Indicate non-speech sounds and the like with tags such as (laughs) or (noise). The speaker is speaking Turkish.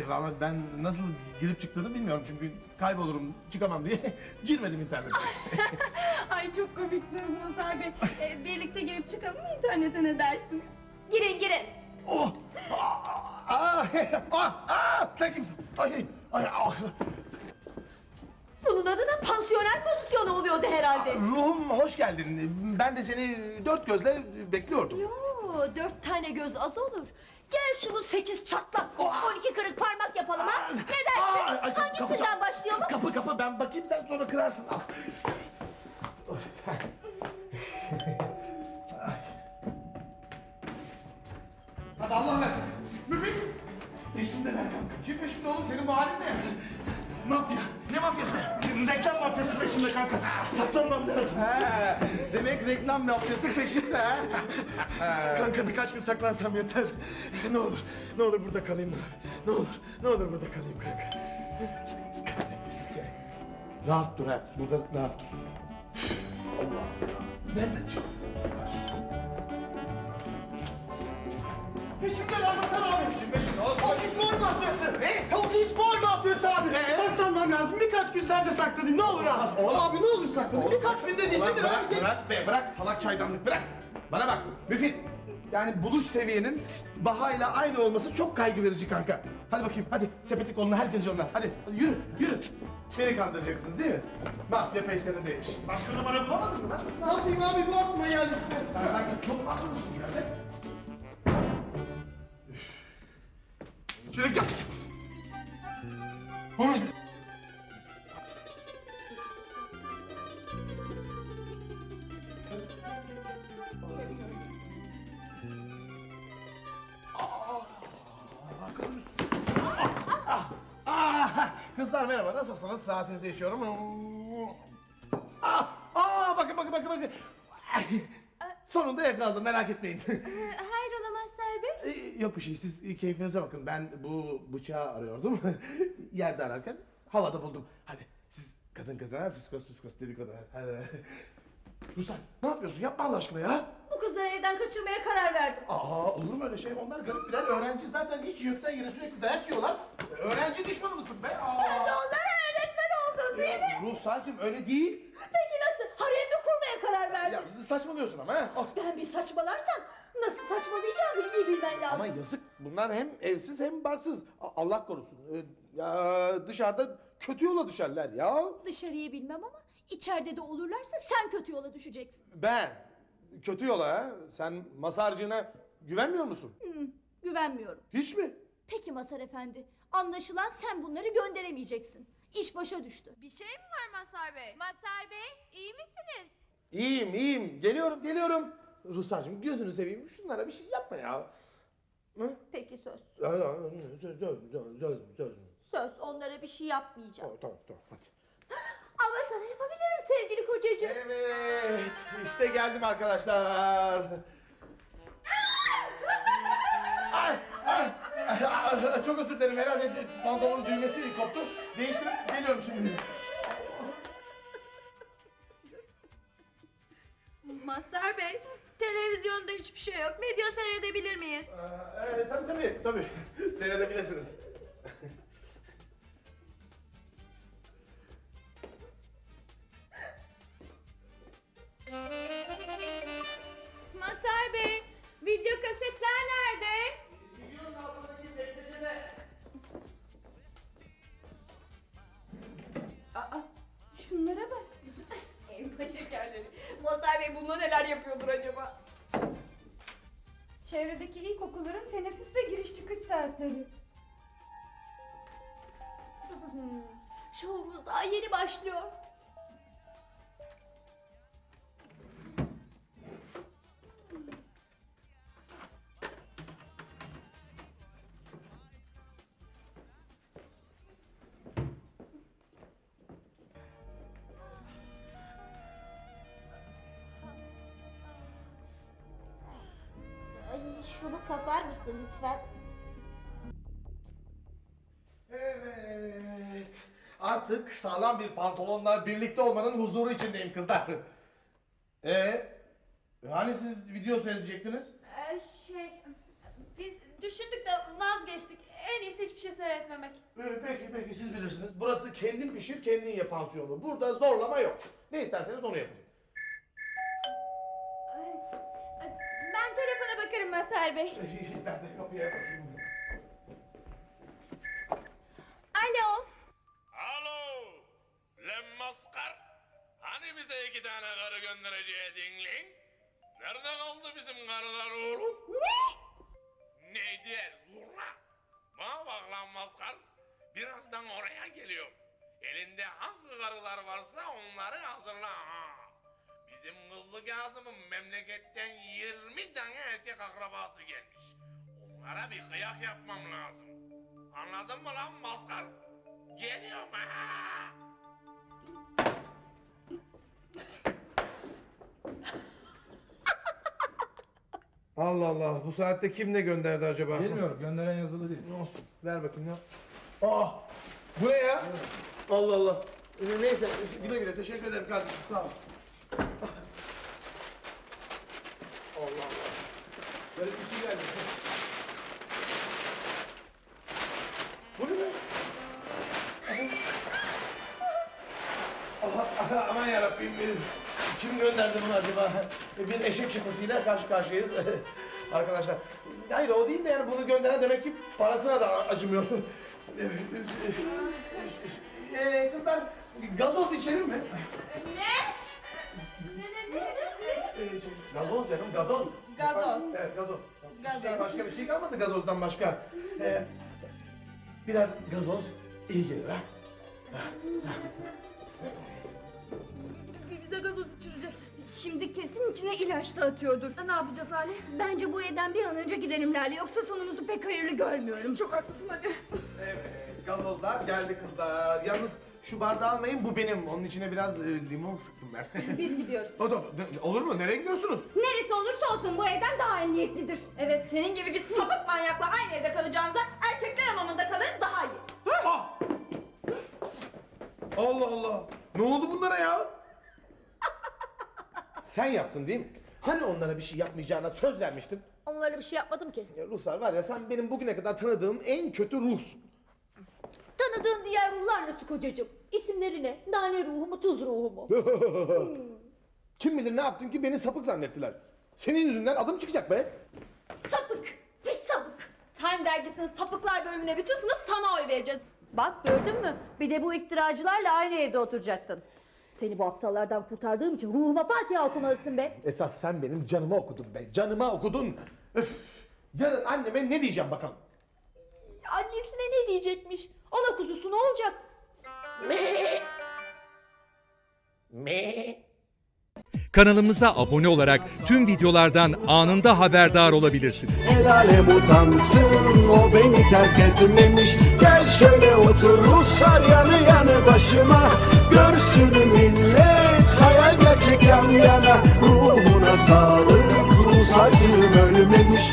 (laughs) Vallahi ben nasıl girip çıktığını bilmiyorum çünkü kaybolurum çıkamam diye (laughs) girmedim internete. (laughs) Ay çok komiksiniz Mazhar Bey. Ee, birlikte girip çıkalım mı internete ne dersiniz? Girin girin. oh! Aa, aa, aa, aa, sen kimsin? Ay, ay, ay. Bunun adı da pansiyoner pozisyonu oluyordu herhalde. Ruhum hoş geldin. Ben de seni dört gözle bekliyordum. Yo, dört tane göz az olur. Gel şunu sekiz çatlak, on iki kırık parmak yapalım ha. Ne dersin? Ay, ay, kapı Hangisinden çal- başlayalım? Kapı kapı ben bakayım sen sonra kırarsın. Ah. Hadi Allah versin. Müfit. Peşimdeler kanka. Kim peşimde oğlum senin bu halin ne? Mafya. Ne mafyası? Reklam mafyası peşimde kanka. Saklanmam lazım. Ha, demek reklam mafyası peşinde ha. kanka birkaç gün saklansam yeter. Ne olur, ne olur burada kalayım abi. Ne olur, ne olur burada kalayım kanka. Kahretmesin seni. Rahat dur ha. Burada rahat dur. Allah Allah. Nereden çıktın sen? Peşimden anlatsana abi. Peşimde oğlum. Ofis mor mafyası. Ne? Ofis mor mafyası abi. Ne? Saklanmam lazım. Birkaç gün sen de saklanayım. Ne olur abi. Abi ne olur saklanayım. Birkaç gün de değil. Nedir abi? Bırak be. Bırak salak çaydanlık. Bırak. Bana bak. Müfit. Yani buluş seviyenin Baha'yla aynı olması çok kaygı verici kanka. Hadi bakayım hadi sepeti koluna herkes yollar. Hadi, hadi yürü yürü. Beni kandıracaksınız değil mi? Mafya peşlerindeymiş. Başka numara bulamadın mı lan? Ne yapayım abi bu aklıma geldi. Sen sanki çok aklılısın yani. Şöyle gel. Kızlar merhaba nasılsınız? Saatinizi içiyorum. Ah, aa, bakın bakın bakın bakın. Ay, Sonunda yakaladım merak etmeyin. Ee, hayrola Mazhar Bey? Ee, Yok bir şey siz keyfinize bakın ben bu bıçağı arıyordum. (laughs) Yerde ararken havada buldum. Hadi siz kadın kadına fiskos fiskos dedikodu. Hadi. Ruslan ne yapıyorsun yapma Allah aşkına ya. Bu kızları evden kaçırmaya karar verdim. Aa olur mu öyle şey onlar garip birer öğrenci zaten hiç yurttan yere sürekli dayak yiyorlar. Öğrenci düşmanı mısın be? Aa. Sen de onlara öğretmen oldun değil mi? Ruhsarcığım öyle değil. Peki nasıl? Haremli kurmaya karar verdin. Ya saçmalıyorsun ama ha. Ah. Ben bir saçmalarsam nasıl saçmalayacağımı iyi bilmen lazım. Ama yazık bunlar hem evsiz hem barksız. A- Allah korusun. Ee, Ya dışarıda kötü yola düşerler ya. Dışarıyı bilmem ama içeride de olurlarsa sen kötü yola düşeceksin. Ben kötü yola ha. Sen masarcığına güvenmiyor musun? Hı, güvenmiyorum. Hiç mi? Peki Masar Efendi, anlaşılan sen bunları gönderemeyeceksin. İş başa düştü. Bir şey mi var Mazhar Bey? Mazhar Bey iyi misiniz? İyiyim iyiyim. Geliyorum geliyorum. Ruslarcığım gözünü seveyim şunlara bir şey yapma ya. Hı? Peki söz. Ya, ya, Söz, söz, söz, söz, söz. Söz, onlara bir şey yapmayacağım. Tamam tamam tamam hadi. (gasps) Ama sana yapabilirim sevgili kocacığım. Evet işte geldim arkadaşlar. Ay, ay, ay, çok özür dilerim herhalde pantolonun düğmesi koptu. Değiştirip geliyorum şimdi. Aa, Evet tabii tabii tabii. (laughs) Seyredebilirsiniz. Mazhar Bey video kasetler nerede? Aa, şunlara bak. Elma şekerleri. Mazhar Bey bununla neler yapıyordur acaba? Çevredeki ilkokulların teneffüs ve giriş çıkış saatleri. Şovumuz daha yeni başlıyor. Şunu kapar mısın lütfen? Evet. Artık sağlam bir pantolonla birlikte olmanın huzuru içindeyim kızlar. Ee, hani siz video seyredecektiniz? Ee, şey, biz düşündük de vazgeçtik. En iyisi hiçbir şey seyretmemek. Ee, Peki peki siz bilirsiniz. Burası kendin pişir kendin ye pansiyonu. Burada zorlama yok. Ne isterseniz onu yapın. Mazhar Bey. ben de kapıya bakayım. Alo. Alo, lan maskar. Hani bize iki tane karı göndereceydin lan? Nerede kaldı bizim karılar oğlum? Ne? Neydi? Zurna. Bana bak lan maskar. Birazdan oraya geliyorum. Elinde hangi karılar varsa onları hazırla ha. Bizim kızlı Kazım'ın memleketten 20 tane erkek akrabası gelmiş. Onlara bir kıyak yapmam lazım. Anladın mı lan maskar? Geliyorum ha. (laughs) Allah Allah bu saatte kim ne gönderdi acaba? Bilmiyorum gönderen yazılı değil. Olsun. Ver bakayım ya. Aa! Bu ne ya? Allah Allah. Ee, Neyse güle güle teşekkür ederim kardeşim sağ ol. Allah Allah. Böyle bir şey geldi. Bu ne be? Aha, aha, aman yarabbim benim. Kim gönderdi bunu acaba? Bir eşek şakasıyla karşı karşıyayız. (laughs) Arkadaşlar. Hayır o değil de yani bunu gönderen demek ki parasına da acımıyor. (laughs) Ee, kızlar gazoz içelim mi? Ne Ee, şey, gazoz canım gazoz. Gazoz. Evet gazoz. Gazoz. Şey, başka bir şey kalmadı gazozdan başka. Ee, birer gazoz iyi gelir ha. Bize gazoz içirecek. Şimdi kesin içine ilaç da atıyordur. Ne yapacağız Ali? Bence bu evden bir an önce gidelim Lale. Yoksa sonumuzu pek hayırlı görmüyorum. Çok haklısın hadi. Evet, gazozlar geldi kızlar. Yalnız şu bardağı almayın, bu benim. Onun içine biraz e, limon sıktım ben. Biz gidiyoruz. o da, olur mu? Nereye gidiyorsunuz? Neresi olursa olsun bu evden daha emniyetlidir. Evet senin gibi bir sapık manyakla aynı evde kalacağınıza erkekler hamamında kalırız daha iyi. Ah! Allah Allah! Ne oldu bunlara ya? (laughs) Sen yaptın değil mi? Hani onlara bir şey yapmayacağına söz vermiştin? Onlara bir şey yapmadım ki. Ya Ruhsar var ya sen benim bugüne kadar tanıdığım en kötü ruhsun. Tanıdığın diğer ruhlar nasıl kocacığım? İsimleri ne? Nane ruhu mu, tuz ruhu mu? (laughs) Kim bilir ne yaptın ki beni sapık zannettiler. Senin yüzünden adım çıkacak be. sapık, pis sapık. Time dergisinin sapıklar bölümüne bütün sınıf sana oy vereceğiz. Bak gördün mü? Bir de bu iftiracılarla aynı evde oturacaktın. Seni bu aptallardan kurtardığım için ruhuma Fatiha okumalısın be. Esas sen benim canıma okudun be. Canıma okudun. Öf. Yarın anneme ne diyeceğim bakalım. Annesine ne diyecekmiş? Ana kuzusu ne olacak? Kanalımıza abone olarak tüm videolardan anında haberdar olabilirsiniz. El alem utansın o beni terk etmemiş Gel şöyle otur Ruslar yanı yanı başıma Görsün millet hayal gerçek yan yana Ruhuna sağlık Rus acım ölmemiş